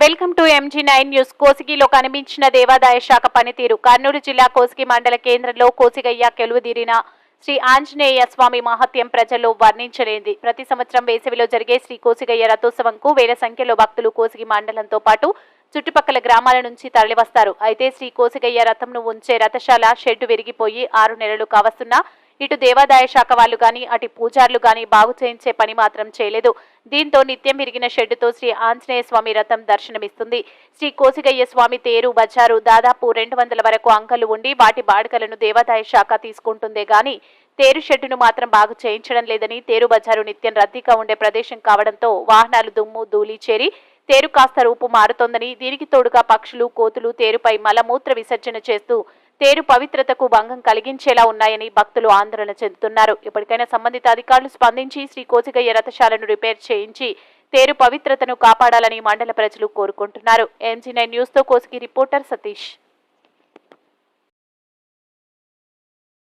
Welcome to MG nine news. కోసిగిలో కనిపించిన దేవాదాయ శాఖ పనితీరు కర్నూలు జిల్లా కోసిగి మండల కేంద్రంలో కోసిగయ్య కెలువుదీరిన శ్రీ ఆంజనేయ స్వామి మహత్యం ప్రజల్లో వర్ణించలేంది. ప్రతి సంవత్సరం వేసవిలో జరిగే శ్రీ కోసిగయ్య రథోత్సవంకు వేల సంఖ్యలో భక్తులు కోసిగి మండలంతో పాటు చుట్టుపక్కల గ్రామాల నుంచి తరలివస్తారు. అయితే శ్రీ కోసిగయ్య రథంను ఉంచే రథశాల షెడ్డు విరిగిపోయి ఆరు నెలలు కావస్తున్నా ఇటు దేవాదాయ శాఖ వాళ్ళు గాని అటు పూజార్లు గాని బాగు చేయించే పని మాత్రం చేయలేదు. దీంతో నిత్యం విరిగిన షెడ్డుతో శ్రీ ఆంజనేయ స్వామి రథం దర్శనమిస్తుంది. శ్రీ కోసిగయ్య స్వామి తేరు బజారు దాదాపు రెండు వందల వరకు అంకలు ఉండి వాటి బాడికలను దేవాదాయ శాఖ తీసుకుంటుందే గాని తేరు షెడ్డును మాత్రం బాగు చేయించడం లేదని తేరు బజారు నిత్యం రద్దీగా ఉండే ప్రదేశం కావడంతో వాహనాలు దుమ్ము ధూళి చేరి తేరు కాస్త రూపు మారుతోందని దీనికి తోడుగా పక్షులు కోతులు తేరుపై మలమూత్ర విసర్జన చేస్తూ తేరు పవిత్రతకు భంగం కలిగించేలా ఉన్నాయని భక్తులు ఆందోళన చెందుతున్నారు. ఇప్పటికైనా సంబంధిత అధికారులు స్పందించి శ్రీ కోసిగయ్య రథశాలను రిపేర్ చేయించి తేరు పవిత్రతను కాపాడాలని మండల ప్రజలు కోరుకుంటున్నారు. ఎంజీ నైన్ న్యూస్తో కోసిగి రిపోర్టర్ సతీష్.